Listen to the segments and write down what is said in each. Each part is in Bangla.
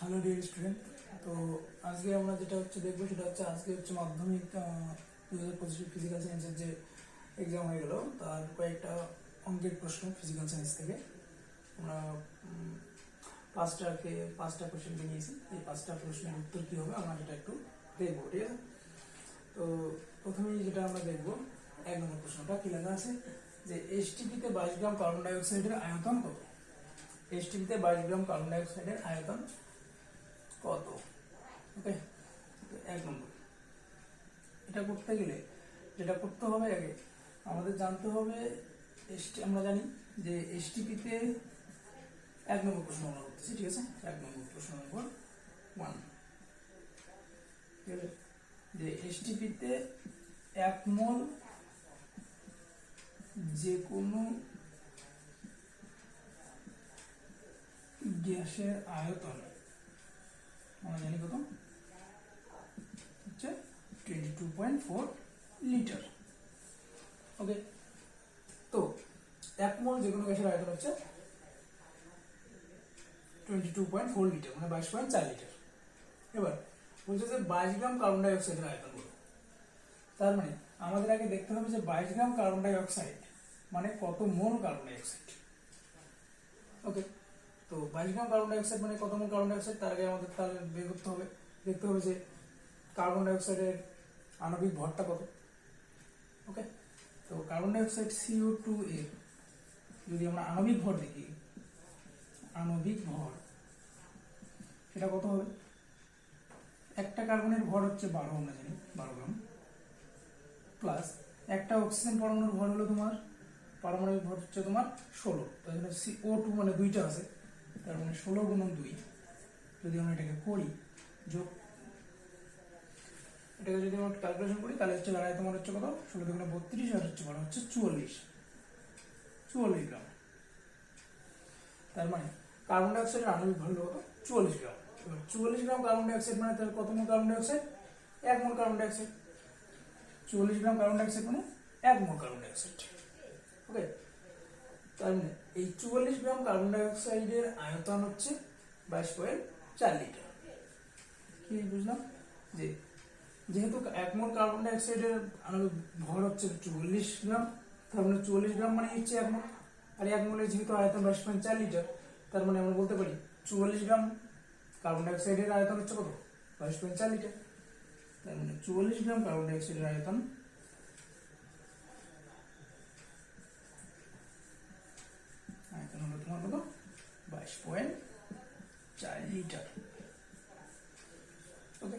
হ্যালো ডিয়ার স্টুডেন্ট তো আজকে আমরা যেটা হচ্ছে দেখব সেটা হচ্ছে আজকে হচ্ছে মাধ্যমিক দু হাজার পঁচিশে ফিজিক্যাল সায়েন্সের যে এক্সাম হয়ে গেল, তার কয়েকটা অঙ্কের প্রশ্ন ফিজিক্যাল সায়েন্স থেকে। আমরা পাঁচটাকে, পাঁচটা কোশ্চেনকে নিয়েছি। এই পাঁচটা প্রশ্নের উত্তর কী হবে আমরা সেটা একটু দেখব, ঠিক আছে? তো প্রথমেই যেটা আমরা দেখব, এক নম্বর প্রশ্নটা কী লেখা আছে? যে এসটিপিতে বাইশ গ্রাম কার্বন ডাইঅক্সাইডের আয়তন কত? এসটিপিতে বাইশ গ্রাম কার্বন ডাইঅক্সাইডের আয়তন কত ওকে এক নম্বর। এটা করতে গেলে যেটা করতে হবে আগে, আমাদের জানতে হবে এসটি আমরা জানি যে এসটিপিতে এক নম্বর প্রশ্ন আমরা করতেছি, ঠিক আছে? এক নম্বর প্রশ্ন নম্বর ওয়ান ঠিক আছে? যে এসটিপিতে এক মোল যে কোনো গ্যাসের আয়তন আমরা হচ্ছে twenty two point four litre okay তো এক মোল যে কোনো গ্যাসের আয়তন হচ্ছে twenty two point four litre মানে বাইশ পয়েন্ট চার লিটার এবার, বলছে যে বাইশ গ্রাম কার্বন ডাই অক্সাইডের আয়তন বলো তার মানে আমাদের আগে দেখতে হবে যে বাইশ গ্রাম কার্বন ডাই অক্সাইড মানে কত mole carbon dioxide okay তো বাইশ গ্রাম কার্বন ডাই অক্সাইড মানে কত মোল কার্বন ডাই অক্সাইড তার আগে আমাদের তাহলে বের করতে হবে। দেখতে হবে যে কার্বন ডাইঅক্সাইডের আণবিক ভরটা কত। ওকে তো carbon dioxide CO two এ যদি আমরা আণবিক ভর দেখি, আণবিক ভর, সেটা কত হবে? একটা কার্বনের ভর হচ্ছে বারো, আমরা জানি, বারো গ্রাম। প্লাস একটা অক্সিজেন পরমাণুর ভর হলো তোমার পারমাণবিক ভর হচ্ছে তোমার ষোলো। তার জন্য সি ও টু মানে দুইটা আছে। তার মানে ষোলো গুণন দুই। যদি আমরা এটাকে করি, যোগ, এটাকে যদি আমরা ক্যালকুলেশন করি, তাহলে হচ্ছে দাঁড়ায় তোমার হচ্ছে কত? ষোলো দুগুণে বত্রিশ আর হচ্ছে বারো হচ্ছে চুয়াল্লিশ। চুয়াল্লিশ গ্রাম। তার মানে কার্বন ডাইঅক্সাইডের আণবিক ভর কত? চুয়াল্লিশ গ্রাম। এবার চুয়াল্লিশ গ্রাম কার্বন ডাইঅক্সাইড মানে তাহলে কত মোল কার্বন ডাইঅক্সাইড এক মোল কার্বন ডাইঅক্সাইড চুয়াল্লিশ গ্রাম কার্বন ডাইঅক্সাইড মানে এক মোল কার্বন ডাইঅক্সাইড ওকে মানে এই চুয়াল্লিশ গ্রাম কার্বন ডাইঅক্সাইডের আয়তন হচ্ছে বাইশ পয়েন্ট চার লিটার। কি বুঝলাম? যে যেহেতু এক মোল কার্বন ডাইঅক্সাইডের ভর হচ্ছে চুয়াল্লিশ গ্রাম, তার মানে চুয়াল্লিশ গ্রাম মানে হচ্ছে এক মোল। আর এক মোলের যেহেতু আয়তন বাইশ পয়েন্ট চার লিটার, তার মানে আমরা বলতে পারি চুয়াল্লিশ গ্রাম কার্বন ডাইঅক্সাইডের আয়তন হচ্ছে কত? বাইশ পয়েন্ট চার লিটার। তার মানে চুয়াল্লিশ গ্রাম কার্বন ডাইঅক্সাইডের আয়তন হলো তোমার কত বাইশ পয়েন্ট চার লিটার ওকে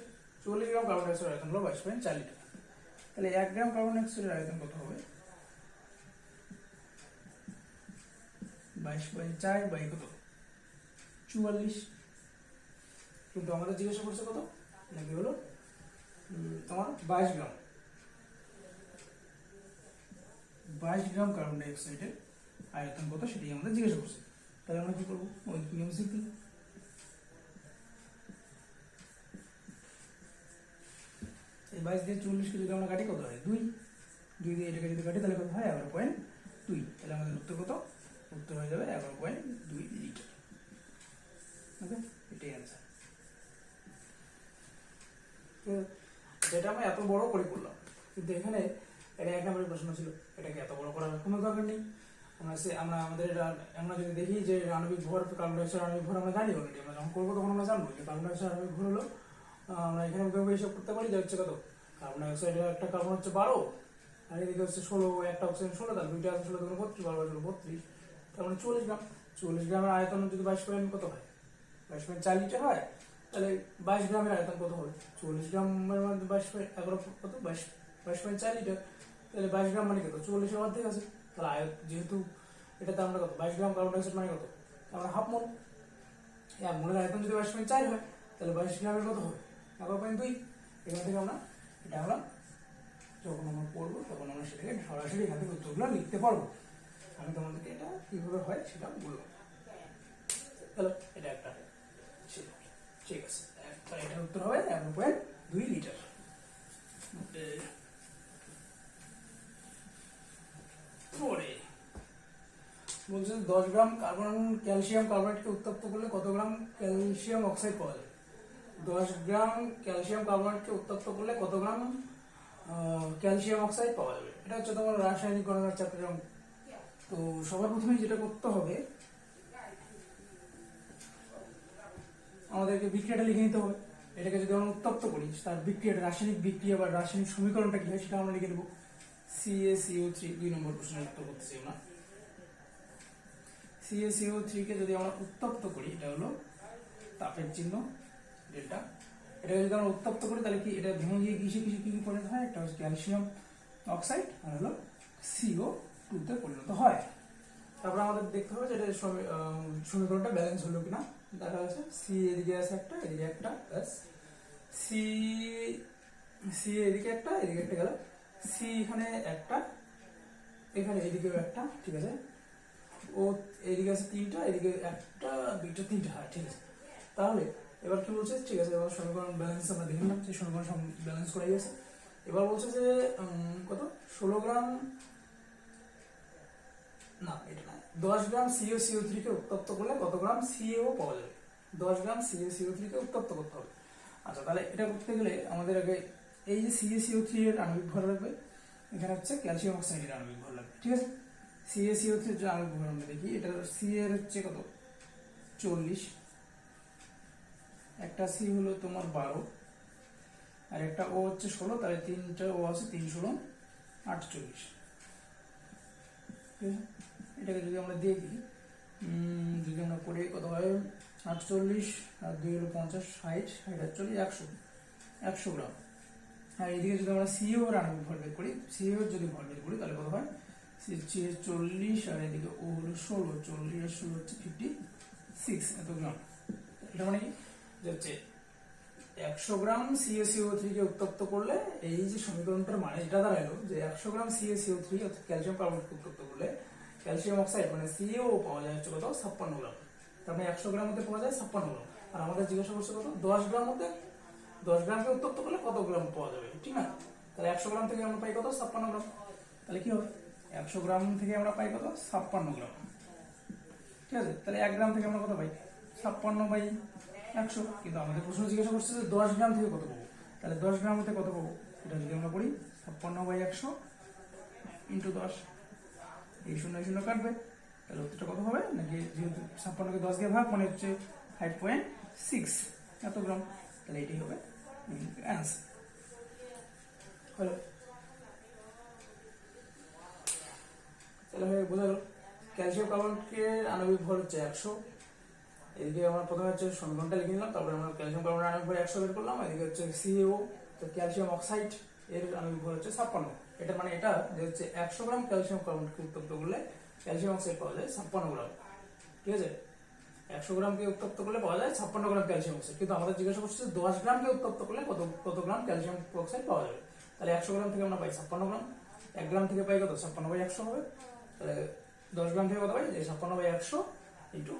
ডাইঅক্সাইডের আয়তন হলো বাইশ পয়েন্ট চার লিটার। তাহলে এক গ্রাম কার্বন আয়তন কত হবে? বাইশ পয়েন্ট চার বাই কত? চুয়াল্লিশ। কিন্তু আমাদের জিজ্ঞাসা করছে কত? নাকি হলো? তোমার বাইশ গ্রাম। বাইশ গ্রাম কার্বন ডাইঅক্সাইডের আয়তন কত সেটাই আমাদের জিজ্ঞাসা করছে। তাহলে আমরা কি করব? ওই নিয়ম শিখি বাইশ দিয়ে চল্লিশকে যদি আমরা কাটি, কত হয়? দুই। দুই দিয়ে এটাকে যদি কাটি, তাহলে কত হয়? এগারো পয়েন্ট দুই। তাহলে আমাদের উত্তর কত? উত্তর হয়ে যাবে এগারো পয়েন্ট দুই লিটার। ওকে এটাই অ্যান্সার তো যেটা আমরা এত বড় করে করলাম, কিন্তু এখানে এটা এক নম্বরের প্রশ্ন ছিল, এটাকে এত বড় করার কোনো দরকার নেই। আমরা সে আমরা আমাদের আমরা যদি দেখি যে আণবিক ভর কার্বন ডাইঅক্সাইড আণবিক ভর আমরা জানি অলরেডি আমরা যখন করব তখন আমরা জানব যে কার্বন ডাইঅক্সাইড আণবিক ভর হলো আমরা এখানে হিসাব করতে পারি, যে হচ্ছে কত? কার্বন ডাইঅক্সাইডের একটা কার্বন হচ্ছে বারো, আর এদিকে হচ্ছে ষোলো, একটা অক্সিজেন ষোলো, তাহলে দুইটা আছে ষোলো তখন বত্রিশ, বারো হলো বত্রিশ। তার মানে চল্লিশ গ্রাম, চল্লিশ গ্রামের আয়তন যদি বাইশ পয়েন্ট কত হয়? বাইশ পয়েন্ট চার লিটার হয়, তাহলে বাইশ গ্রামের আয়তন কত হবে? চল্লিশ গ্রামের মধ্যে বাইশ পয়েন্ট এগারো কত? বাইশ বাইশ পয়েন্ট চার লিটার। তাহলে বাইশ গ্রাম মানে কত? চল্লিশের অর্ধেক আছে। তাহলে আয় যেহেতু এটাতে আমরা কত? বাইশ গ্রাম কার্বন ডাইঅক্সাইড মানে কত? আমরা হাফ মোল এক মোলের আয়তন যদি বাইশ পয়েন্ট চার হয়, তাহলে বাইশ গ্রামের কত হবে? এগারো পয়েন্ট দুই। এখান থেকে আমরা এটা আমরা যখন আমরা পড়ব, তখন আমরা সেটাকে সরাসরি হাতে উত্তরগুলো লিখতে পারব। আমি তোমাদেরকে এটা কীভাবে হয় সেটা বলব। তাহলে এটা একটা ঠিক আছে তাহলে এটার উত্তর হবে এগারো পয়েন্ট দুই লিটার। পরে বলছে দশ গ্রাম কার্বন ক্যালসিয়াম কার্বনেটকে উত্তপ্ত করলে কত গ্রাম ক্যালসিয়াম অক্সাইড পাওয়া যাবে দশ গ্রাম ক্যালসিয়াম কার্বনেটকে উত্তপ্ত করলে কত গ্রাম? ক্যালসিয়াম অক্সাইড পাওয়া যাবে। এটা হচ্ছে তোমার রাসায়নিক গণনার চ্যাপ্টার অঙ্ক তো সবার প্রথমে যেটা করতে হবে, আমাদেরকে বিক্রিয়াটা লিখে নিতে হবে। এটাকে যদি আমরা উত্তপ্ত করি, তার বিক্রিয়াটা, রাসায়নিক বিক্রিয়া বা রাসায়নিক সমীকরণটা কি হয় সেটা আমরা লিখে দেবো। সিএসিও থ্রি দুই নম্বর প্রশ্নের উত্তর করতেছি আমরা। সিএসিও থ্রিকে যদি আমরা উত্তপ্ত করি, এটা হলো তাপের চিহ্ন। ডেল্টা এটাকে যদি আমরা উত্তপ্ত করি, তাহলে কি এটা ভেঙে গিয়ে কিসে কিসে, কি পরিণত হয়? একটা হচ্ছে ক্যালসিয়াম অক্সাইড, আর হলো সিও টুতে পরিণত হয়। তারপর আমাদের দেখতে হবে যে এটা সমীকরণটা ব্যালেন্স হলো কিনা। দেখা যাচ্ছে সি এদিকে আছে একটা, এদিকে একটা প্লাস সি সি এদিকে একটা এদিকে একটা গেল। সি এখানে একটা, এখানে এদিকেও একটা, ঠিক আছে? ও, এদিকে আছে তিনটা, এদিকে একটা, দুইটা, তিনটা, হয়, ঠিক আছে। তাহলে এবার কি বলছে? ঠিক আছে, এবার সমীকরণ ব্যালেন্স আমরা দেখে নিলাম, সেই সমীকরণ ব্যালেন্স করাই গেছে এবার বলছে যে কত? ষোলো গ্রাম, না, এটা না দশ গ্রাম সিও সিও থ্রিকে উত্তপ্ত করলে কত গ্রাম? সিও পাওয়া যাবে। দশ গ্রাম সিও সিও থ্রিকে উত্তপ্ত করতে হবে। আচ্ছা তাহলে এটা করতে গেলে আমাদের আগে এই যে সিএ সিও থ্রি এর আণবিক ভর লাগবে। এখানে হচ্ছে ক্যালসিয়াম অক্সাইডের আণবিক ভর লাগবে, ঠিক আছে? সিএ সিও থ্রি যে আণবিক ভর আমরা দেখি এটা সি এর হচ্ছে কত? চল্লিশ। একটা সি হলো তোমার বারো, আর একটা ও হচ্ছে ষোলো, তাহলে তিনটা ও আছে তিন ষোলো, আটচল্লিশ। এটাকে যদি আমরা দেখি যদি আমরা করি কত হয়? আটচল্লিশ, আর দুই হলো পঞ্চাশ, ষাট ষাট আটচল্লিশ, একশো একশো গ্রাম। আর এদিকে যদি আমরা সিও এর আণবিক ভর বের করি সিও যদি ভর বের করি, তাহলে কত হয়? সি চল্লিশ, আর এদিকে ও হলো ষোলো, চল্লিশ আর ষোলো হচ্ছে ফিফটি সিক্স এত গ্রাম। এটা মানে হচ্ছে একশো গ্রাম সিএসিও থ্রিকে উত্তপ্ত করলে এই যে সমীকরণটার মানে এটা দাঁড়াল, যে একশো গ্রাম সিএসিও থ্রি ক্যালসিয়াম কার্বনেটকে উত্তপ্ত করলে ক্যালসিয়াম অক্সাইড মানে সিও পাওয়া যায় হচ্ছে কত? ছাপ্পান্ন গ্রাম। তার মানে একশো গ্রাম মধ্যে পাওয়া যায় ছাপ্পান্ন গ্রাম। আর আমাদের জিজ্ঞাসা করছে কত? দশ গ্রাম মধ্যে? দশ গ্রামকে উত্তপ্ত করলে কত গ্রাম পাওয়া যাবে? ঠিক না? তাহলে একশো গ্রাম থেকে আমরা পাই কত? ছাপ্পান্ন গ্রাম। তাহলে কি হবে? একশো গ্রাম থেকে আমরা পাই কত? ছাপ্পান্ন গ্রাম। ঠিক আছে? তাহলে এক গ্রাম থেকে আমরা কত পাই? ছাপ্পান্ন বাই একশো। কিন্তু আমাদের প্রশ্ন জিজ্ঞাসা করছে যে দশ গ্রাম থেকে কত পাবো? তাহলে দশ গ্রাম থেকে কত পাবো? এটা যদি আমরা করি, ছাপ্পান্ন বাই একশো ইন্টু দশ। এই শূন্য শূন্য কাটবে। তাহলে উত্তরটা কত হবে? নাকি যেহেতু ছাপ্পান্নকে দশ দিয়ে ভাগ মানে হচ্ছে ফাইভ পয়েন্ট সিক্স এত গ্রাম। তাহলে এটাই হবে অ্যান্সার হলো তাহলে বোঝা গেল ক্যালসিয়াম কার্বনকে আণবিক ভর হচ্ছে একশো। এদিকে আমরা প্রথমে হচ্ছে সমীকরণটা লিখে নিলাম, তারপরে আমরা ক্যালসিয়াম কার্বনের আণবিক ভর একশো বের করলাম, এদিকে হচ্ছে সিএও তো ক্যালসিয়াম অক্সাইড এর আণবিক ভর হচ্ছে ছাপ্পান্ন। এটা মানে এটা যে হচ্ছে একশো গ্রাম ক্যালসিয়াম কার্বনকে উত্তপ্ত করলে ক্যালসিয়াম অক্সাইড পাওয়া যায় ছাপ্পান্ন গ্রাম। ঠিক আছে? একশো গ্রামকে উত্তপ্ত করলে পাওয়া যায় ছাপ্পান্ন গ্রাম ক্যালসিয়াম অক্সাইড কিন্তু আমাদের জিজ্ঞাসা করছে দশ গ্রামকে উত্তপ্ত করলে কত কত গ্রাম ক্যালসিয়াম অক্সাইড পাওয়া যাবে? তাহলে একশো গ্রাম থেকে আমরা পাই ছাপ্পান্ন গ্রাম। এক গ্রাম থেকে পাই কত? ছাপ্পান্ন বাই একশো হবে। তাহলে দশ গ্রাম থেকে কত পাই? যে ছাপ্পান্ন বাই একশো ইন্টু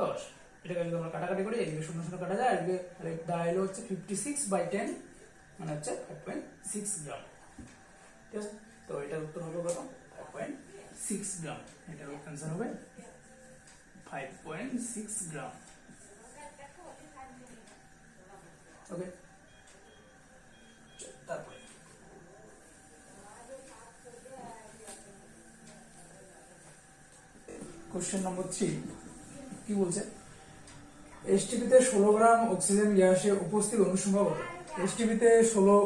দশ। এটাকে যদি আমরা কাটাকাটি করি, এদিকে শূন্য শূন্য কাটা যায় এদিকে দাঁড়াইলো হচ্ছে ফিফটি সিক্স বাই টেন মানে হচ্ছে ফাইভ পয়েন্ট সিক্স গ্রাম ঠিক আছে? তো এটার উত্তর হবে কত? ফাইভ পয়েন্ট সিক্স গ্রাম এটার অ্যান্সার হবে five point six gram okay তারপরে। কোশ্চেন নম্বর থ্রি কি বলছে? এসটিপিতে ষোলো গ্রাম অক্সিজেন গ্যাসে উপস্থিত অনুসংখ্যা কত এসটিপিতে ষোলো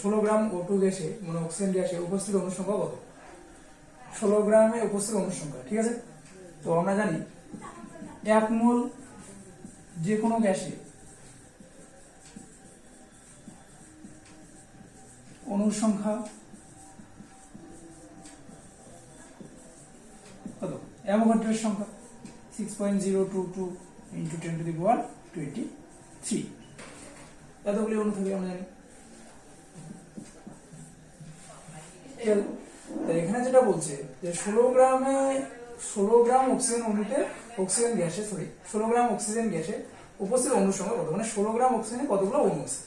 ষোলো গ্রাম ও টু গ্যাসে মানে অক্সিজেন গ্যাসে উপস্থিত অনুসংখ্যা কত ষোলো গ্রামে উপস্থিত অনুসংখ্যা, ঠিক আছে? তো আমরা জানি এক মোল যে কোনো গ্যাসে অনুসংখ্যা কত? অ্যাভোগাড্রোর সংখ্যা six point zero two two into ten to the power twenty three এতগুলি অণু থাকে আমরা জানি। এখানে যেটা বলছে যে ষোলো গ্রামে, ষোলো গ্রাম অক্সিজেন অণুতে অক্সিজেন গ্যাসে সরি ষোলো গ্রাম অক্সিজেন গ্যাসে উপস্থিত অণুর সংখ্যা কত? মানে ষোলো গ্রাম অক্সিজেনে কতগুলো অণু আছে?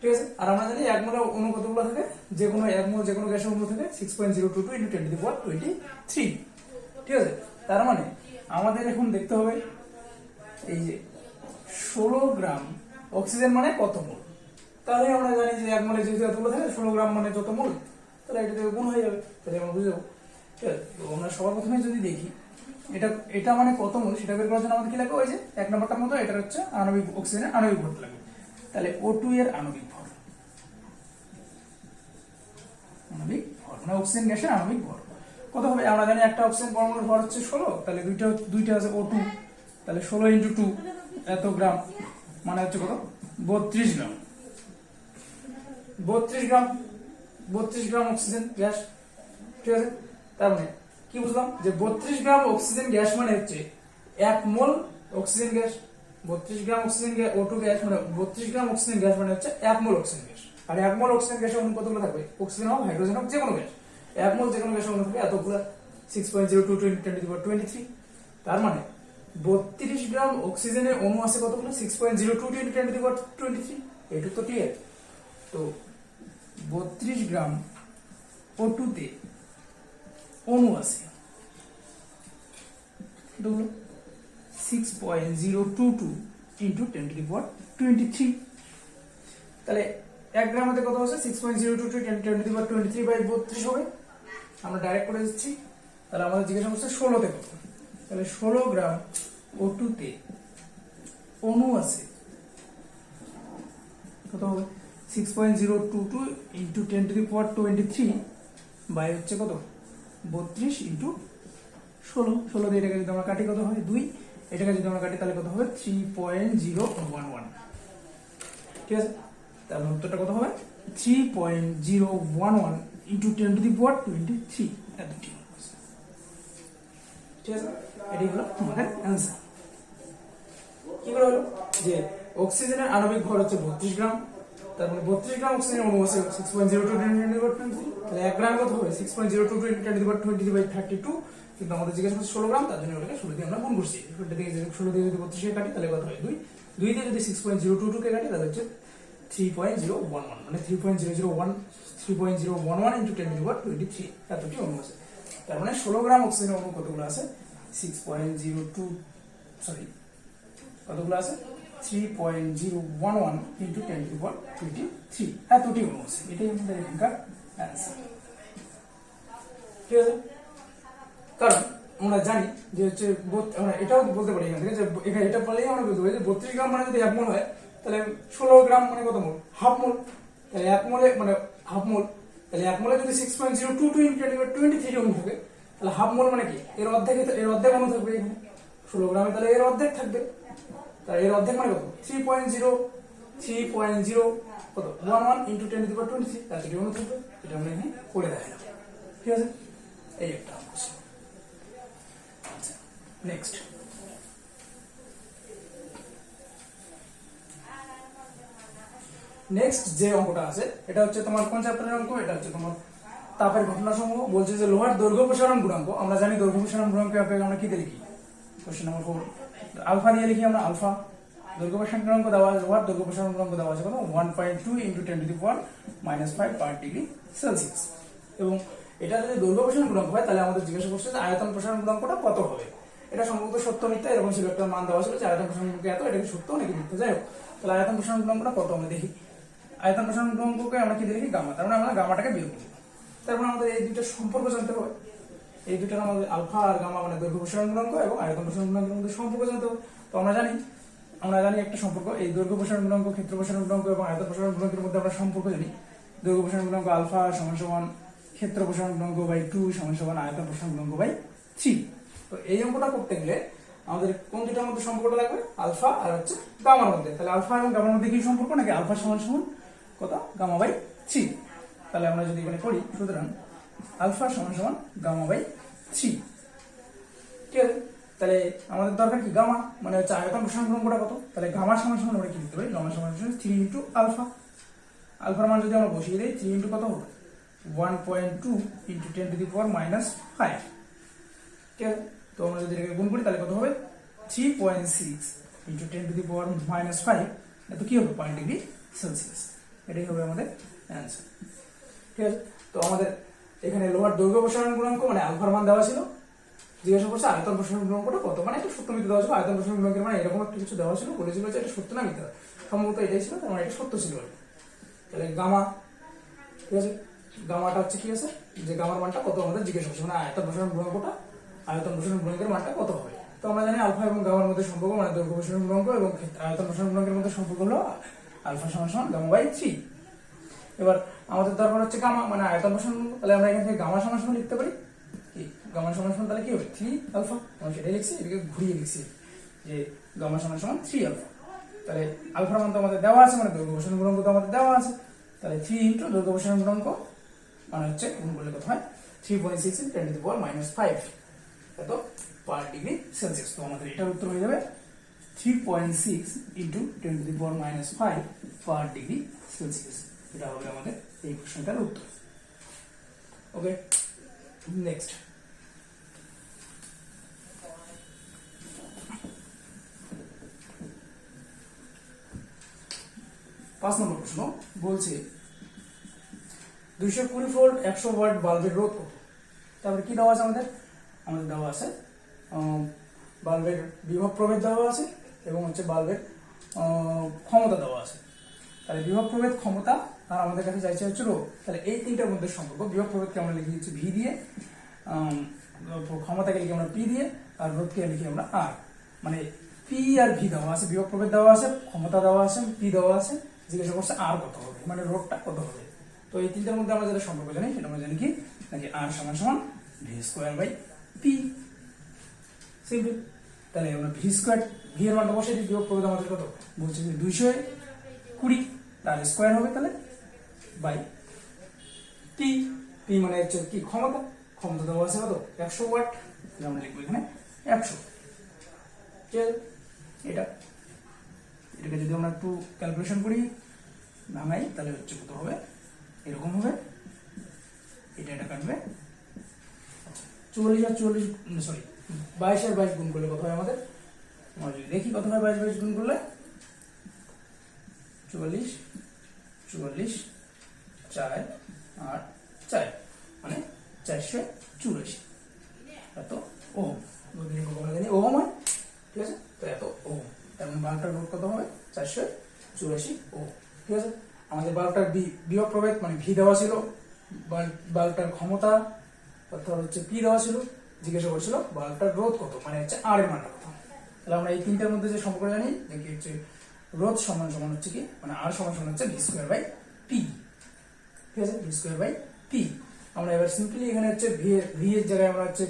ঠিক আছে? আর আমরা জানি এক মোল অণু কতগুলো থাকে? যে কোনো এক মোল যে কোনো গ্যাসের অণু থাকে six point zero two two into ten to the power twenty three ঠিক আছে? তার মানে আমাদের এখন দেখতে হবে এই যে ষোলো গ্রাম অক্সিজেন মানে কত মোল? তাহলে আমরা জানি যে এক মোলে যেহেতু এতগুলো থাকে, ষোলো গ্রাম মানে যত মোল, তাহলে এটা থেকে গুণ হয়ে যাবে। তাহলে আমরা বুঝে যাব। আমরা সবার প্রথমে যদি দেখি, এটা এটা মানে কত মোল, সেটা বের করার জন্য আমাদের কি লাগবে? ওই যে এক নম্বরটার মতো এটা হচ্ছে আণবিক অক্সিজেনের আণবিক ভর লাগবে। তাহলে ও টু এর আণবিক ভর। আণবিক ভর মানে অক্সিজেন গ্যাসের আণবিক ভর। কত হবে? আমরা জানি একটা অক্সিজেন পরমাণুর ভর হচ্ছে ষোলো, তাহলে দুইটা দুইটা আছে ও টু তাহলে ষোলো ইন্টু টু এত গ্রাম মানে হচ্ছে কত? বত্রিশ গ্রাম। বত্রিশ গ্রাম বত্রিশ গ্রাম অক্সিজেন, গ্যাস, ঠিক আছে? তার মানে কি বুঝলাম? যে বত্রিশ গ্রাম অক্সিজেন, গ্যাস মানে হচ্ছে এক মোল অক্সিজেন গ্যাস। বত্রিশ gram oxygen O two gas মানে বত্রিশ গ্রাম অক্সিজেন গ্যাস মানে হচ্ছে এক মোল অক্সিজেন গ্যাস। আর এক মোল অক্সিজেন গ্যাসের অনু কতগুলো থাকবে, অক্সিজেন হোক, হাইড্রোজেন হোক যে কোনো গ্যাস। এক মোল যে কোনো গ্যাসের অনু থাকবে, এতগুলো six point zero two twenty twenty three তার মানে বত্রিশ গ্রাম অক্সিজেনের অণু আছে কতগুলো? Six point zero two twenty twenty twenty three তো ক্লিয়ার তো বত্রিশ গ্রাম ও টুতে অণু আছে। Six point zero two two into ten to the power twenty three তাহলে এক গ্রামেতে কত আছে six point zero two two ten the power twenty three by বত্রিশ হবে। আমরা ডাইরেক্ট করে দিচ্ছি। তাহলে আমাদের জিজ্ঞাসা করছে ষোলোতে কত? তাহলে ষোলো গ্রাম ও টুতে অণু আছে। কত হবে? Six point zero two two into ten to the power twenty three by হচ্ছে কত? বত্রিশ ইন্টু ষোলো। ষোলো দিয়ে এটাকে যদি আমরা কাটি, কত হয়? দুই। এটাকে যদি আমরা কাটি, তাহলে কত হবে? Three point zero one one ঠিক আছে? তাহলে উত্তরটা কত হবে? Three point zero one one into ten to the power twenty three এত ঠিক আছে? এটাই হলো? অ্যান্সার কি করে হলো যে অক্সিজেনের আণবিক ভর হচ্ছে বত্রিশ গ্রাম। তার মানে বত্রিশ গ্রাম অক্সিজেন অণু six point zero two twenty তাহলে এক গ্রাম কত six point zero two twenty twenty by thirty two কিন্তু আমাদের জিজ্ঞাসা করছে ষোলো গ্রাম, তার ওটাকে ষোলো দিয়ে আমরা গুণ করছি। ষোলো যদি ষোলো দিয়ে যদি বত্রিশে কাটি, তাহলে কত হয় দুই। দুই দিয়ে যদি six point zero two two কে কাটি, তাহলে হচ্ছে three point zero one one মানে three point zero zero one three point zero one one into ten ডিভার twenty three এতটি অণু আছে তার মানে ষোলো গ্রাম অক্সিজেন অণু কতগুলো আছে? Six point zero two sorry কতগুলো আছে? Three point zero one one into ten to power twenty three এতটি অণু আছে। এটাই আমাদের এখানকার অ্যান্সার ঠিক আছে? কারণ আমরা জানি যে হচ্ছে আমরা এটাও বলতে পারি এখান থেকে যে এখানে এটা বললেই আমরা বুঝতে পারি যে বত্রিশ গ্রাম মানে যদি এক মোল হয়, তাহলে ষোলো গ্রাম মানে কত মোল? হাফ মোল। তাহলে এক মোলে মানে হাফ মোল তাহলে এক মোলে যদি six point zero two two into twenty three অনু থাকে, তাহলে হাফ মোল মানে কি? এর অর্ধেক এর অর্ধেক অনু থাকবে এখানে। ষোলো গ্রামে তাহলে এর অর্ধেক থাকবে। তাহলে এর অর্ধেক মানে কত? Three point zero three point zero কত? One one into ten to twenty three তাহলে অনু থাকবে। এটা আমরা এখানে করে দেখালাম। ঠিক আছে? এই একটা নেক্সট নেক্সট যে অঙ্কটা আছে, এটা হচ্ছে তোমার কোন চ্যাপ্টারের অঙ্ক, এটা হচ্ছে তোমার তাপের ঘটনা সমূহ বলছে যে লোহার দৈর্ঘ্য প্রসারণ গুণাঙ্ক, আমরা জানি দৈর্ঘ্য প্রসারণ গুণাঙ্ক আমরা কি লিখি? কোশ্চেন নাম্বার ফোর আলফা দিয়ে লিখি আমরা আলফা দৈর্ঘ্য প্রসারণ গুণাঙ্ক দেওয়া আছে, লোহার দৈর্ঘ্য প্রসারণ গুণাঙ্ক দেওয়া আছে কত? One point two into ten to the power minus five per degree Celsius এবং এটা যদি দৈর্ঘ্য প্রসারণ গুণাঙ্ক হয়, তাহলে আমাদের জিজ্ঞাসা করছে যে আয়তন প্রসারণ গুণাঙ্কটা কত হবে? এটা সম্ভবত সত্য মিথ্যা, এরকম ছিল একটা মান দেওয়া ছিল যে আয়তন প্রসারণ গুণাঙ্ক এত, এটা কি সত্য নাকি মিথ্যা? যাই হোক, তাহলে আয়তন প্রসারণ গুণাঙ্কটা কত আমরা দেখি। আয়তন প্রসারণ গুণাঙ্ককে আমরা কি দেখি? গামা। তার মানে আমরা গামাটাকে বের করব তারপর আমাদের এই দুইটা সম্পর্ক জানতে হবে। এই দুইটার আমাদের আলফা আর গামা মানে দৈর্ঘ্য প্রসারণ গুণাঙ্ক এবং আয়তন প্রসারণ গুণাঙ্কের মধ্যে সম্পর্ক জানতে হবে। তো আমরা জানি আমরা জানি একটা সম্পর্ক, এই দৈর্ঘ্য প্রসারণ গুণাঙ্ক, ক্ষেত্র প্রসারণ গুণাঙ্ক এবং আয়তন প্রসারণ গুণাঙ্কের মধ্যে আমরা সম্পর্ক জানি। দৈর্ঘ্য প্রসারণ গুণাঙ্ক আলফা সমান সমান ক্ষেত্র প্রসারণ গুণাঙ্ক বাই টু সমান সমান আয়তন প্রসারণ গুণাঙ্ক বাই থ্রি। তো এই অঙ্কটা করতে গেলে আমাদের কোন দুটার মধ্যে সম্পর্কটা লাগবে? আলফা আর হচ্ছে গামার মধ্যে। তাহলে আলফা এবং গামার মধ্যে কি সম্পর্ক নাকি আলফা সমান সমান কত গামা বাই থ্রি। তাহলে আমরা যদি এখানে করি, সুতরাং আলফা সমান সমান গামা বাই থ্রি। ঠিক আছে? তাহলে আমাদের দরকার কি? গামা মানে হচ্ছে আয়তন গুণাঙ্কটা কত? তাহলে গামা সমান সমান আমরা কি দিতে পারি? গামা সমান সমান থ্রি ইন্টু আলফা। আলফার মান যদি আমরা বসিয়ে দিই, থ্রি ইন্টু কত হবে? One point two into ten to the power minus five. ঠিক আছে? তো আমরা যদি এটাকে গুণ করি, তাহলে কত হবে? Three point six into ten to the power minus five. এত কি হবে? Point degree Celsius. এটাই হবে আমাদের অ্যান্সার ঠিক আছে? তো আমাদের এখানে লোহার দৈর্ঘ্য প্রসারণ গুণাঙ্ক মানে আলফার মান দেওয়া ছিল, জিজ্ঞাসা করছে আয়তন প্রসারণ গুণাঙ্কটা কত? মানে একটা সত্য মিথ্যা দেওয়া ছিল, আয়তন প্রসারণ গুণাঙ্কের মানে এরকম একটা কিছু দেওয়া ছিল, বলেছিল যে এটা সত্য না মিথ্যা। সম্ভবত এটাই ছিল, তার মানে এটা সত্য ছিল। তাহলে গামা, ঠিক আছে? গামাটা হচ্ছে কি আছে? যে গামার মানটা কত আমাদের জিজ্ঞাসা করছে মানে আয়তন প্রসারণ গুণাঙ্কটা, আয়তন প্রসারণ গুণাঙ্কের মানটা কত হবে? তো আমরা জানি আলফা এবং গামার মধ্যে সম্পর্ক মানে দৈর্ঘ্য প্রসারণ গুণাঙ্ক এবং আয়তন প্রসারণ গুণাঙ্কের মধ্যে সম্পর্ক হলো আলফা সমান সমান গামা বাই থ্রি। এবার আমাদের দরকার হচ্ছে গামা মানে আয়তন প্রসারণ তাহলে আমরা এখান থেকে গামা সমান সমান লিখতে পারি। কি? গামা সমান সমান তাহলে কি হবে? Three alpha. আমরা সেটাই লিখছি, এদিকে ঘুরিয়ে লিখছি যে গামা সমান সমান থ্রি আলফা। তাহলে আলফার মান তো আমাদের দেওয়া আছে মানে দৈর্ঘ্য প্রসারণ গুণাঙ্ক তো আমাদের দেওয়া আছে। তাহলে থ্রি ইন্টু দৈর্ঘ্য প্রসারণ গুণাঙ্ক মানে হচ্ছে গুণ করলে কত হয়? Three point six in ten to the power minus five এত পার ডিগ্রি সেলসিয়াস তো আমাদের এটার উত্তর হয়ে যাবে three point six into ten to the power minus five per degree Celsius এটা হবে আমাদের এই প্রশ্নটার উত্তর। ওকে নেক্সট পাঁচ নম্বর প্রশ্ন বলছে, দুইশো কুড়ি ভোল্ট একশো ওয়াট বাল্বের রোধ কত? তারপরে কি দেওয়া আছে আমাদের? আমাদের দেওয়া আছে বাল্বের বিভব প্রভেদ দেওয়া আছে এবং হচ্ছে বাল্বের ক্ষমতা দেওয়া আছে। তাহলে বিভব প্রভেদ ক্ষমতা, আর আমাদের কাছে চাইছে হচ্ছে রোধ তাহলে এই তিনটার মধ্যে সম্পর্ক। বিভব প্রভেদকে আমরা লিখে দিচ্ছি ভি দিয়ে ক্ষমতাকে লিখি আমরা পি দিয়ে, আর রোধকে লিখি আমরা আর। মানে পি আর ভি দেওয়া আছে, বিভব প্রভেদ দেওয়া আছে, ক্ষমতা দেওয়া আছে, পি দেওয়া আছে, জিজ্ঞাসা করছে আর কত হবে মানে রোগটা কত হবে। তো এই তিনটার মধ্যে আমরা যেটা সম্পর্ক জানি, সেটা আমরা জানি কি, নাকি আর সমান সমান V square by P. Simple তাহলে আমরা ভি স্কোয়ার ভি এর মানটা বসে দিই বিয়োগ প্রভেদ আমাদের কত? বলছে যে দুইশো কুড়ি। তার স্কোয়ার হবে তাহলে? বাই পি পি মানে হচ্ছে কি ক্ষমতা? ক্ষমতা দেওয়া আছে কত? একশো ওয়াট। আমরা লিখব এখানে একশো। এটা। এটাকে যদি আমরা একটু ক্যালকুলেশন করি ভাঙাই তাহলে হচ্ছে কত হবে? এরকম হবে। এটা এটা কাটবে। আচ্ছা, চুয়াল্লিশ আর চুয়াল্লিশ সরি বাইশ আর বাইশ গুণ করলে কত হয় আমাদের? দেখি কত হয় বাইশ বাইশ গুণ করলে? চুয়াল্লিশ চুয়াল্লিশ, চার, আট, চার। মানে চারশো চুরাশি। এত ওহম। ওহম হয়। ঠিক আছে? তো এত ওহম। এবং বাল্বটার রোড কত হবে? চারশো চুরাশি ওহম। ঠিক আছে? আমাদের বাল্বটার বি- বিভব প্রভেদ মানে ভি দেওয়া ছিল। বাল্ব বাল্বটার ক্ষমতা, অর্থাৎ হচ্ছে পি দেওয়া ছিল। জিজ্ঞাসা করছিল, বাল্বটার রোধ কত? মানে হচ্ছে আর এর মানটা কত? তাহলে আমরা এই তিনটার মধ্যে যে সম্পর্ক জানি কি হচ্ছে রোধ সমান সমান হচ্ছে কি? মানে আর সমান সমান হচ্ছে ভি স্কোয়ার বাই পি ঠিক আছে? ভি স্কোয়ার বাই পি আমরা এবার সিম্পলি এখানে হচ্ছে ভি ভি এর জায়গায় আমরা হচ্ছে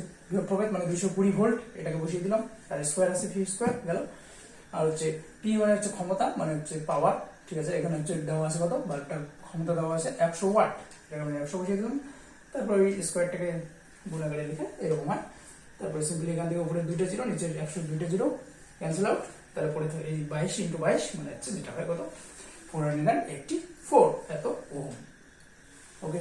প্রভেদ মানে দুশো কুড়ি ভোল্ট এটাকে বসিয়ে দিলাম। আর স্কোয়ার আছে ভি স্কোয়ার গেল। আর হচ্ছে পি মানে হচ্ছে ক্ষমতা মানে হচ্ছে পাওয়ার ঠিক আছে? এখানে হচ্ছে দেওয়া আছে কত? বাল্বটার ক্ষমতা দেওয়া আছে, একশো ওয়াট এটাকে আমি একশো বসিয়ে দিলাম। তারপর ওই স্কোয়ারটাকে গুণাগারে লিখে এরকম হয়। তারপরে সিম্পলি এখান থেকে উপরে দুইটা জিরো নিচে একশো দুইটা জিরো ক্যান্সেল আউট তারপরে তো এই বাইশ ইন্টু বাইশ মানে হচ্ছে যেটা হয় কত? ফোর হান্ড্রেড এইটটি ফোর এত ওহম। ওকে